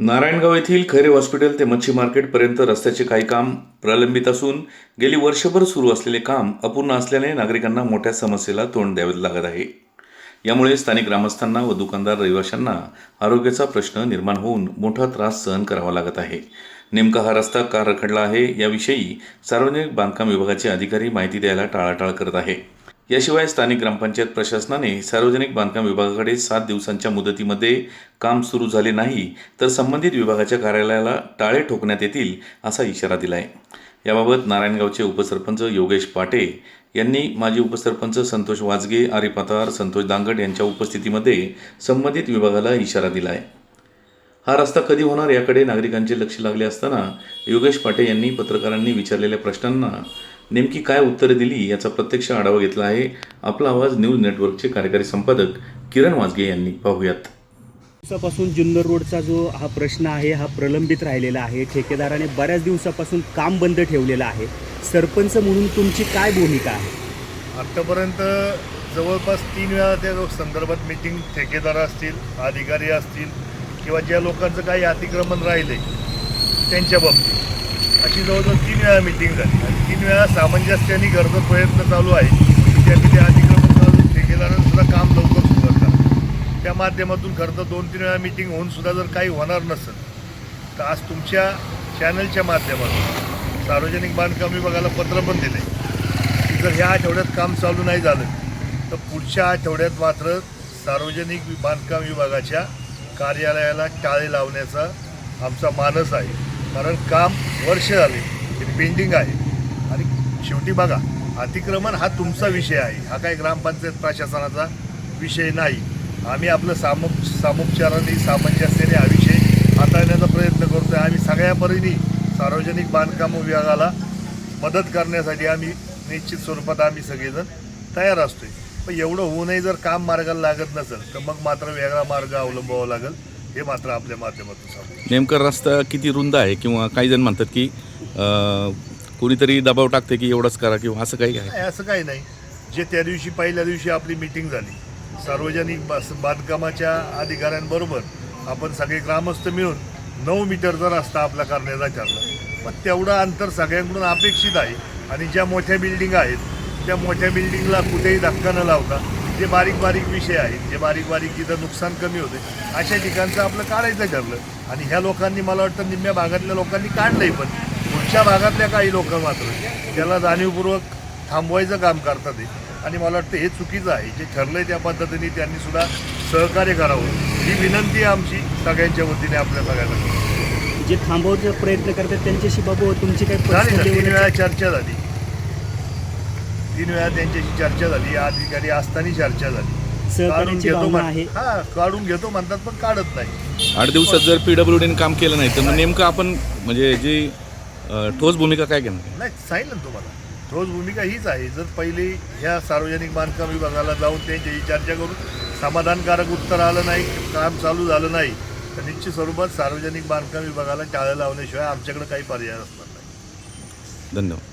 नारायणगाव येथील खैरे हॉस्पिटल ते मच्छी मार्केटपर्यंत रस्त्याचे काही काम प्रलंबित असून गेली वर्षभर सुरू असलेले काम अपूर्ण असल्याने नागरिकांना मोठ्या समस्येला तोंड द्यावे लागत आहे. यामुळे स्थानिक ग्रामस्थांना व दुकानदार रहिवाशांना आरोग्याचा प्रश्न निर्माण होऊन मोठा त्रास सहन करावा लागत आहे. नेमका हा रस्ता का रखडला आहे याविषयी सार्वजनिक बांधकाम विभागाचे अधिकारी माहिती द्यायला टाळाटाळ करत आहे. याशिवाय स्थानिक ग्रामपंचायत प्रशासनाने सार्वजनिक बांधकाम विभागाकडे सात दिवसांच्या मुदतीमध्ये काम सुरू झाले नाही तर संबंधित विभागाच्या कार्यालयाला टाळे ठोकण्यात येतील असा इशारा दिला आहे याबाबत नारायणगावचे उपसरपंच योगेश पाटे यांनी माजी उपसरपंच संतोष वाजगे आरी पातार संतोष दांगट यांच्या उपस्थितीमध्ये संबंधित विभागाला इशारा दिला आहे हा रस्ता कधी होणार याकडे नागरिकांचे लक्ष लागले असताना योगेश पाटे यांनी पत्रकारांनी विचारलेल्या प्रश्नांना नेमकी काय उत्तरे दिली याचा प्रत्यक्ष आढावा घेतला आहे आपला आवाज न्यूज नेटवर्कचे कार्यकारी संपादक किरण वाजगे यांनी. पाहूयात. दिवसापासून जुन्नर रोडचा जो हा प्रश्न आहे हा प्रलंबित राहिलेला आहे. ठेकेदाराने बऱ्याच दिवसापासून काम बंद ठेवलेलं आहे. सरपंच म्हणून तुमची काय भूमिका आहे? आत्तापर्यंत जवळपास तीन वेळा त्या संदर्भात मिटिंग ठेकेदार असतील अधिकारी असतील किंवा ज्या लोकांचं काही अतिक्रमण राहिले त्यांच्या बाबतीत. अशी जवळजवळ तीन वेळा मिटिंग झाली. आणि तीन वेळा सामंजस्याने घरचा प्रयत्न चालू आहे. की त्यांनी ते अतिक्रमण चालू सुद्धा काम लवकर सुरू करतात त्या माध्यमातून खरं तर दोन तीन वेळा मिटिंग होऊन सुद्धा जर काही होणार नसेल तर आज तुमच्या चॅनलच्या माध्यमातून सार्वजनिक बांधकाम विभागाला पत्र पण दिले की जर ह्या आठवड्यात काम चालू नाही झालं तर पुढच्या आठवड्यात मात्र सार्वजनिक बांधकाम विभागाच्या कार्यालयाला टाळे लावण्याचा आमचा मानस आहे. कारण काम वर्ष झाले हे पेंडिंग आहे. आणि शेवटी बघा अतिक्रमण हा तुमचा विषय आहे. हा काही ग्रामपंचायत प्रशासनाचा विषय नाही. आम्ही आपलं सामो सामोपचाराने सामंजस्याने हा विषय हाताळण्याचा प्रयत्न करतो आहे आम्ही सगळ्या परीने सार्वजनिक बांधकाम विभागाला मदत करण्यासाठी आम्ही निश्चित स्वरूपात आम्ही सगळेजण तयार असतोय. पण एवढं होऊनही जर काम मार्गाला लागत नसेल तर मग मात्र वेगळा मार्ग अवलंबावा लागेल. हे मात्र आपल्या माध्यमातून सांगतो नेमका रस्ता किती रुंद आहे किंवा काही जण म्हणतात की अं, कोणीतरी दबाव टाकते की एवढंच करा किंवा असं काही आहे? नाही असं काही नाही. जे त्या दिवशी पहिल्या दिवशी आपली मिटिंग झाली. सार्वजनिक बस बांधकामाच्या अधिकाऱ्यांबरोबर आपण सगळे ग्रामस्थ मिळून नऊ मीटरचा रस्ता आपला करण्याचा ठरला. पण तेवढं अंतर सगळ्यांकडून अपेक्षित आहे आणि ज्या मोठ्या बिल्डिंग आहेत त्या मोठ्या बिल्डिंगला कुठेही धक्का न लावता जे बारीक बारीक विषय आहेत जे बारीक बारीक जिथं नुकसान कमी होते अशा ठिकाणचं आपलं काढायचं ठरलं. आणि ह्या लोकांनी मला वाटतं निम्म्या भागातल्या लोकांनी काढलंय पण पुढच्या भागातल्या काही लोक मात्र त्याला जाणीवपूर्वक थांबवायचं काम करतात हे. आणि मला वाटतं हे चुकीचं आहे. जे ठरलंय त्या पद्धतीने त्यांनी सुद्धा सहकार्य करावं. ही विनंती आहे आमची सगळ्यांच्या वतीने आपल्या सगळ्यांना. जे थांबवण्याचा प्रयत्न करतात त्यांच्याशी बाबू तुमची काही झाली ना तीन वेळा चर्चा झाली. तीन वेळा त्यांच्याशी चर्चा झाली. या अधिकारी असताना चर्चा झाली. काढून सहकार्यांची घेतो भावना म्हण आहे. हा काढून घेतो म्हणतात पण काढत नाही. आठ दिवसात जर पी डब्ल्यू डीने काम केलं नाही तर मग नेमकं आपण म्हणजे जी अं, ठोस भूमिका काय घेणार? नाही सांगितलं ना तुम्हाला. ठोस भूमिका हीच आहे. जर पहिली ह्या सार्वजनिक बांधकाम विभागाला जाऊन त्यांच्याशी चर्चा करून समाधानकारक उत्तर आलं नाही काम चालू झालं नाही तर निश्चित स्वरूपात सार्वजनिक बांधकाम विभागाला टाळं लावण्याशिवाय आमच्याकडे काही पर्याय असणार नाही. धन्यवाद.